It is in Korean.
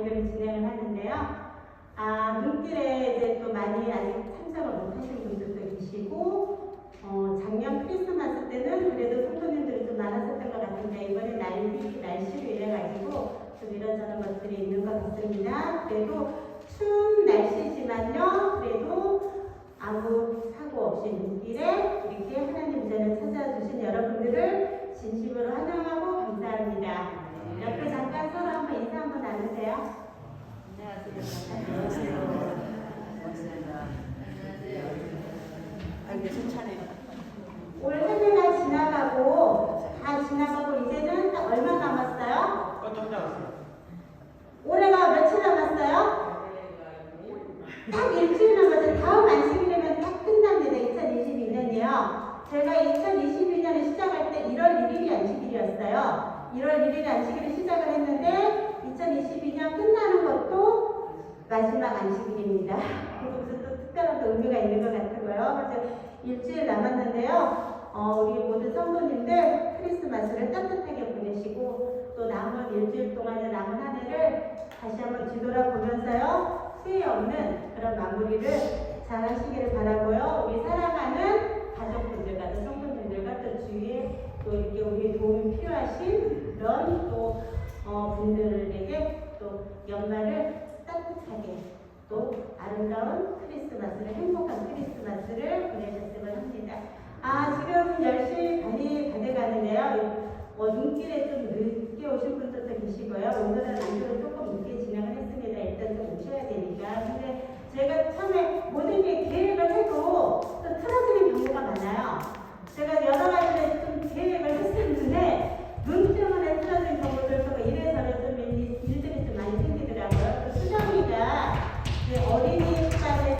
발표를 진행을 하는데요. 아, 눈길에 이제 또 많이 아직 참석을 못 하신 분들도 계시고, 어, 작년 크리스마스 때는 그래도 성도님들이 좀 많았었던 것 같은데, 이번에 날씨, 날씨로 인해가지고 좀 이런저런 것들이 있는 것 같습니다. 그래도 추운 날씨지만요, 그래도 아무 사고 없이 눈길에 이렇게 하나님 전을 찾아주신 여러분들을 진심으로 환영하고 감사합니다. 옆에 잠깐 서로 한번 인사 한번 나누세요. 아, 이게 순차네. 올한 해가 지나가고 다 지나가고 이제는 딱 얼마 남았어요? 어떤 장 올해가 며칠 남았어요? 딱 일주일 남았어요. 다음 안식일이면 딱 끝납니다. 2022년이요. 제가 2022년을 시작할 때 1월 1일이 안식일이었어요. 1월 1일 안식일을 시작을 했는데 2022년 끝나는 것도 마지막 안식일입니다. 그래서 또 특별한 또 의미가 있는 것 같고요. 그래서 일주일 남았는데요. 어, 우리 모든 성도님들 크리스마스를 따뜻하게 보내시고 또 남은 일주일 동안의 남은 한 해를 다시 한번 뒤돌아보면서요. 후회 없는 그런 마무리를 잘 하시기를 바라고요. 우리 사랑하는 가족분들과 또 성도님들과 또 주위에 또 이렇게 우리 도움이 필요하신 그런 또 어, 분들에게 또 연말을 따뜻하게 또 아름다운 크리스마스를 행복한 크리스마스를 보내셨으면 합니다. 아 지금 10시 반이 가돼가는데요. 어, 눈길에 좀 늦게 오신 분들도 계시고요. 오늘은 안그러